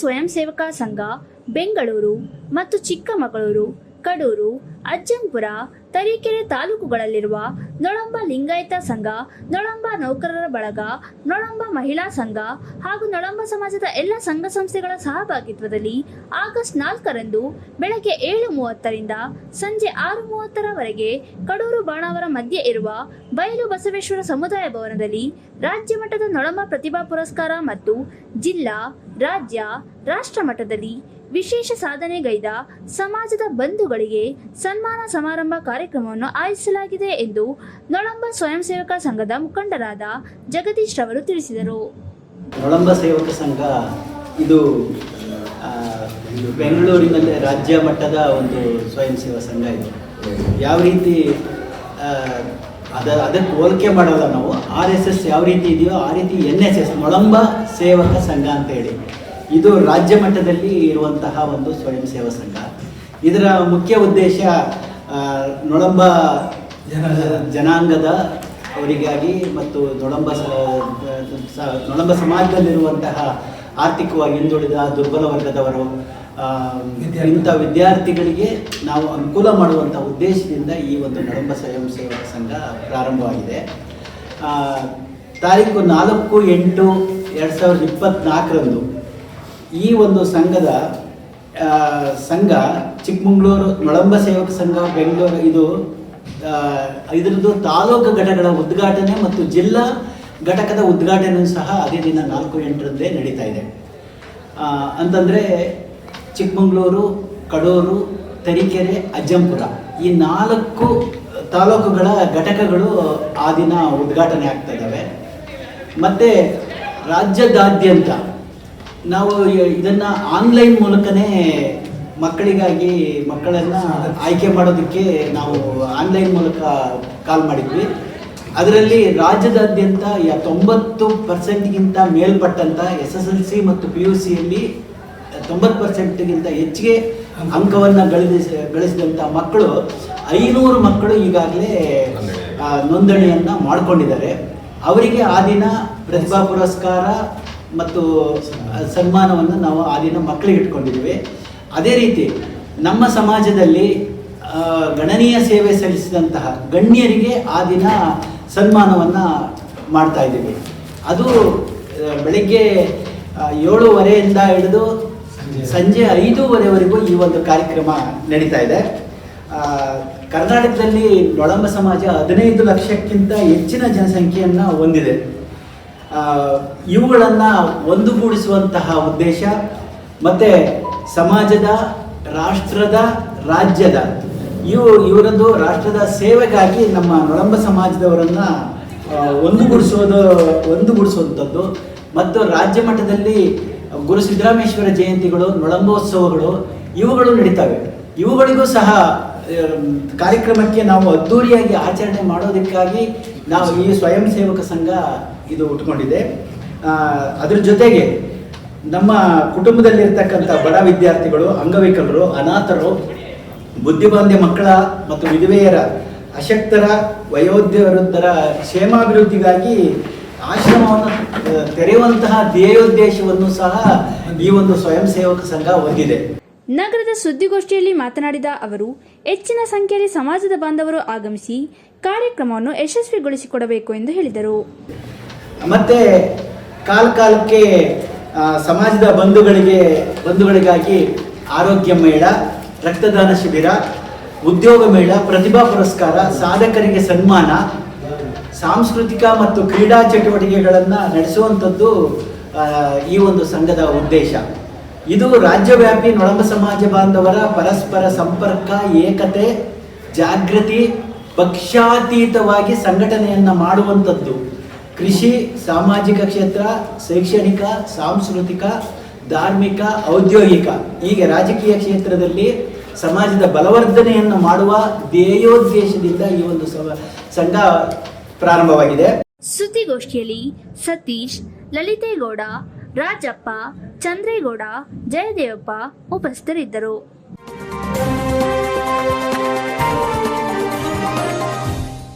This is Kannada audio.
ಸ್ವಯಂ ಸೇವಕ ಸಂಘ, ಬೆಂಗಳೂರು ಮತ್ತು ಚಿಕ್ಕಮಗಳೂರು, ಕಡೂರು, ಅಜ್ಜಂಪುರ, ತರೀಕೆರೆ ತಾಲೂಕುಗಳಲ್ಲಿರುವ ನೊಳಂಬ ಲಿಂಗಾಯತ ಸಂಘ, ನೊಳಂಬ ನೌಕರರ ಬಳಗ, ನೊಳಂಬ ಮಹಿಳಾ ಸಂಘ ಹಾಗೂ ನೊಳಂಬ ಸಮಾಜದ ಎಲ್ಲ ಸಂಘ ಸಂಸ್ಥೆಗಳ ಸಹಭಾಗಿತ್ವದಲ್ಲಿ ಆಗಸ್ಟ್ ನಾಲ್ಕರಂದು ಬೆಳಗ್ಗೆ ಏಳು ಮೂವತ್ತರಿಂದ ಸಂಜೆ ಆರು ಮೂವತ್ತರವರೆಗೆ ಕಡೂರು ಬಾಣಾವರ ಮಧ್ಯೆ ಇರುವ ಬಯಲು ಬಸವೇಶ್ವರ ಸಮುದಾಯ ಭವನದಲ್ಲಿ ರಾಜ್ಯ ಮಟ್ಟದ ನೊಳಂಬ ಪ್ರತಿಭಾ ಪುರಸ್ಕಾರ ಮತ್ತು ಜಿಲ್ಲಾ ರಾಜ್ಯ ರಾಷ್ಟ್ರ ಮಟ್ಟದಲ್ಲಿ ವಿಶೇಷ ಸಾಧನೆಗೈದ ಸಮಾಜದ ಬಂಧುಗಳಿಗೆ ಸನ್ಮಾನ ಸಮಾರಂಭ ಕಾರ್ಯಕ್ರಮವನ್ನು ಆಯೋಜಿಸಲಾಗಿದೆ ಎಂದು ನೊಳಂಬ ಸ್ವಯಂ ಸೇವಕ ಸಂಘದ ಮುಖಂಡರಾದ ಜಗದೀಶ್ ರವರು ತಿಳಿಸಿದರು. ನೊಳಂಬ ಸೇವಕ ಸಂಘ ಇದು ಬೆಂಗಳೂರಿನಲ್ಲಿ ರಾಜ್ಯ ಮಟ್ಟದ ಒಂದು ಸ್ವಯಂ ಸೇವಾ ಸಂಘ ಇದು. ಯಾವ ರೀತಿ ಅದ ಅದಕ್ಕೆ ಹೋಲಿಕೆ ಮಾಡಲ್ಲ ನಾವು ಆರ್ ಎಸ್ ಎಸ್ ಯಾವ ರೀತಿ ಇದೆಯೋ ಆ ರೀತಿ ಎನ್ ಎಸ್ ಎಸ್ ನೊಳಂಬ ಸೇವಕ ಸಂಘ ಅಂತ ಹೇಳಿ. ಇದು ರಾಜ್ಯ ಮಟ್ಟದಲ್ಲಿ ಇರುವಂತಹ ಒಂದು ಸ್ವಯಂ ಸೇವಾ ಸಂಘ. ಇದರ ಮುಖ್ಯ ಉದ್ದೇಶ ನೊಳಂಬ ಜನಾಂಗದ ಅವರಿಗಾಗಿ ಮತ್ತು ನೊಳಂಬ ನೊಳಂಬ ಸಮಾಜದಲ್ಲಿರುವಂತಹ ಆರ್ಥಿಕವಾಗಿ ಹಿಂದುಳಿದ ದುರ್ಬಲ ವರ್ಗದವರು ಇಂಥ ವಿದ್ಯಾರ್ಥಿಗಳಿಗೆ ನಾವು ಅನುಕೂಲ ಮಾಡುವಂಥ ಉದ್ದೇಶದಿಂದ ಈ ಒಂದು ನಡಂಬ ಸ್ವಯಂ ಸೇವಕ ಸಂಘ ಪ್ರಾರಂಭವಾಗಿದೆ. ತಾರೀಕು ನಾಲ್ಕು ಎಂಟು ಎರಡು ಸಾವಿರದ ಇಪ್ಪತ್ತ್ನಾಲ್ಕರಂದು ಈ ಒಂದು ಸಂಘದ ಸಂಘ ಚಿಕ್ಕಮಗಳೂರು ನೊಳಂಬ ಸೇವಕ ಸಂಘ ಬೆಂಗಳೂರು ಇದು ಇದರದ್ದು ತಾಲೂಕು ಘಟಕಗಳ ಉದ್ಘಾಟನೆ ಮತ್ತು ಜಿಲ್ಲಾ ಘಟಕದ ಉದ್ಘಾಟನೆಯೂ ಸಹ ಅದೇ ದಿನ ನಾಲ್ಕು ಎಂಟರಂದೇ ನಡೀತಾ ಇದೆ. ಅಂತಂದರೆ ಚಿಕ್ಕಮಗಳೂರು, ಕಡೂರು, ತರೀಕೆರೆ, ಅಜ್ಜಂಪುರ. ಈ ನಾಲ್ಕು ತಾಲೂಕುಗಳ ಘಟಕಗಳು ಆ ದಿನ ಉದ್ಘಾಟನೆ ಆಗ್ತಾ ಇದ್ದಾವೆ. ಮತ್ತು ರಾಜ್ಯದಾದ್ಯಂತ ನಾವು ಇದನ್ನು ಆನ್ಲೈನ್ ಮೂಲಕನೇ ಮಕ್ಕಳಿಗಾಗಿ ಮಕ್ಕಳನ್ನು ಆಯ್ಕೆ ಮಾಡೋದಕ್ಕೆ ನಾವು ಆನ್ಲೈನ್ ಮೂಲಕ ಕಾಲ್ ಮಾಡಿದ್ವಿ. ಅದರಲ್ಲಿ ರಾಜ್ಯದಾದ್ಯಂತ ತೊಂಬತ್ತು ಪರ್ಸೆಂಟ್ಗಿಂತ ಮೇಲ್ಪಟ್ಟಂಥ ಎಸ್ ಎಸ್ ಎಲ್ ಸಿ ಮತ್ತು ಪಿ ಯು ಸಿಯಲ್ಲಿ ತೊಂಬತ್ತು ಪರ್ಸೆಂಟ್ಗಿಂತ ಹೆಚ್ಚಿಗೆ ಅಂಕವನ್ನು ಗಳಿಸ ಗಳಿಸಿದಂಥ ಮಕ್ಕಳು, ಐನೂರು ಮಕ್ಕಳು ಈಗಾಗಲೇ ನೋಂದಣಿಯನ್ನು ಮಾಡಿಕೊಂಡಿದ್ದಾರೆ. ಅವರಿಗೆ ಆ ದಿನ ಪ್ರತಿಭಾ ಪುರಸ್ಕಾರ ಮತ್ತು ಸನ್ಮಾನವನ್ನು ನಾವು ಆ ದಿನ ಮಕ್ಕಳಿಗೆ ಇಟ್ಕೊಂಡಿದ್ದೀವಿ. ಅದೇ ರೀತಿ ನಮ್ಮ ಸಮಾಜದಲ್ಲಿ ಗಣನೀಯ ಸೇವೆ ಸಲ್ಲಿಸಿದಂತಹ ಗಣ್ಯರಿಗೆ ಆ ದಿನ ಸನ್ಮಾನವನ್ನು ಮಾಡ್ತಾ ಇದ್ದೀವಿ. ಅದು ಬೆಳಗ್ಗೆ ಏಳುವರೆಯಿಂದ ಹಿಡಿದು ಸಂಜೆ ಐದೂವರೆವರೆಗೂ ಈ ಒಂದು ಕಾರ್ಯಕ್ರಮ ನಡೀತಾ ಇದೆ. ಕರ್ನಾಟಕದಲ್ಲಿ ನೊಳಂಬ ಸಮಾಜ ಹದಿನೈದು ಲಕ್ಷಕ್ಕಿಂತ ಹೆಚ್ಚಿನ ಜನಸಂಖ್ಯೆಯನ್ನು ಹೊಂದಿದೆ. ಇವುಗಳನ್ನು ಒಂದುಗೂಡಿಸುವಂತಹ ಉದ್ದೇಶ ಮತ್ತು ಸಮಾಜದ, ರಾಷ್ಟ್ರದ, ರಾಜ್ಯದ ಇವು ಇವರದ್ದು ರಾಷ್ಟ್ರದ ಸೇವೆಗಾಗಿ ನಮ್ಮ ನೊಳಂಬ ಸಮಾಜದವರನ್ನು ಒಂದುಗೂಡಿಸೋದು, ಒಂದುಗೂಡಿಸುವಂಥದ್ದು. ಮತ್ತು ರಾಜ್ಯ ಮಟ್ಟದಲ್ಲಿ ಗುರು ಸಿದ್ದರಾಮೇಶ್ವರ ಜಯಂತಿಗಳು ನೊಳಂಬೋತ್ಸವಗಳು ಇವುಗಳು ನಡೀತವೆ. ಇವುಗಳಿಗೂ ಸಹ ಕಾರ್ಯಕ್ರಮಕ್ಕೆ ನಾವು ಅದ್ಧೂರಿಯಾಗಿ ಆಚರಣೆ ಮಾಡೋದಕ್ಕಾಗಿ ನಾವು ಈ ಸ್ವಯಂ ಸೇವಕ ಸಂಘ ಇದು ಉಟ್ಕೊಂಡಿದೆ. ಅದ್ರ ಜೊತೆಗೆ ನಮ್ಮ ಕುಟುಂಬದಲ್ಲಿರ್ತಕ್ಕಂಥ ಬಡ ವಿದ್ಯಾರ್ಥಿಗಳು ಅಂಗವಿಕಲರು ಅನಾಥರು ಬುದ್ಧಿಬಾಂಧ್ಯ ಮಕ್ಕಳ ಮತ್ತು ವಿಧವೆಯರ ಅಶಕ್ತರ ವಯೋವೃದ್ಧರ ಕ್ಷೇಮಾಭಿವೃದ್ಧಿಗಾಗಿ ಆಶ್ರಮವನ್ನು ತೆರೆಯುವಂತಹ ಧ್ಯೇಯೋದ್ದೇಶವನ್ನು ಸಹ ಈ ಒಂದು ಸ್ವಯಂ ಸೇವಕ ಸಂಘ ಹೊಂದಿದೆ. ನಗರದ ಸುದ್ದಿಗೋಷ್ಠಿಯಲ್ಲಿ ಮಾತನಾಡಿದ ಅವರು ಹೆಚ್ಚಿನ ಸಂಖ್ಯೆಯಲ್ಲಿ ಸಮಾಜದ ಬಾಂಧವರು ಆಗಮಿಸಿ ಕಾರ್ಯಕ್ರಮವನ್ನು ಯಶಸ್ವಿಗೊಳಿಸಿಕೊಡಬೇಕು ಎಂದು ಹೇಳಿದರು. ಮತ್ತೆ ಕಾಲ ಕಾಲಕ್ಕೆ ಸಮಾಜದ ಬಂಧುಗಳಿಗೆ ಬಂಧುಗಳಿಗಾಗಿ ಆರೋಗ್ಯ ಮೇಳ ರಕ್ತದಾನ ಶಿಬಿರ ಉದ್ಯೋಗ ಮೇಳ ಪ್ರತಿಭಾ ಪುರಸ್ಕಾರ ಸಾಧಕರಿಗೆ ಸನ್ಮಾನ ಸಾಂಸ್ಕೃತಿಕ ಮತ್ತು ಕ್ರೀಡಾ ಚಟುವಟಿಕೆಗಳನ್ನು ನಡೆಸುವಂಥದ್ದು ಈ ಒಂದು ಸಂಘದ ಉದ್ದೇಶ. ಇದು ರಾಜ್ಯವ್ಯಾಪಿ ನೊಳಂಬ ಸಮಾಜ ಬಾಂಧವರ ಪರಸ್ಪರ ಸಂಪರ್ಕ, ಏಕತೆ, ಜಾಗೃತಿ, ಪಕ್ಷಾತೀತವಾಗಿ ಸಂಘಟನೆಯನ್ನು ಮಾಡುವಂಥದ್ದು. ಕೃಷಿ, ಸಾಮಾಜಿಕ ಕ್ಷೇತ್ರ, ಶೈಕ್ಷಣಿಕ, ಸಾಂಸ್ಕೃತಿಕ, ಧಾರ್ಮಿಕ, ಔದ್ಯೋಗಿಕ. ಹೀಗೆ ರಾಜಕೀಯ ಕ್ಷೇತ್ರದಲ್ಲಿ ಸಮಾಜದ ಬಲವರ್ಧನೆಯನ್ನು ಮಾಡುವ ಧ್ಯೇಯೋದ್ದೇಶದಿಂದ ಈ ಒಂದು ಸಂಘ ಪ್ರಾರಂಭವಾಗಿದೆ. ಸುದ್ದಿಗೋಷ್ಠಿಯಲ್ಲಿ ಸತೀಶ್ ಲಲಿತೇಗೌಡ ರಾಜಪ್ಪ ಚಂದ್ರೇಗೌಡ ಜಯದೇವಪ್ಪ ಉಪಸ್ಥಿತರಿದ್ದರು.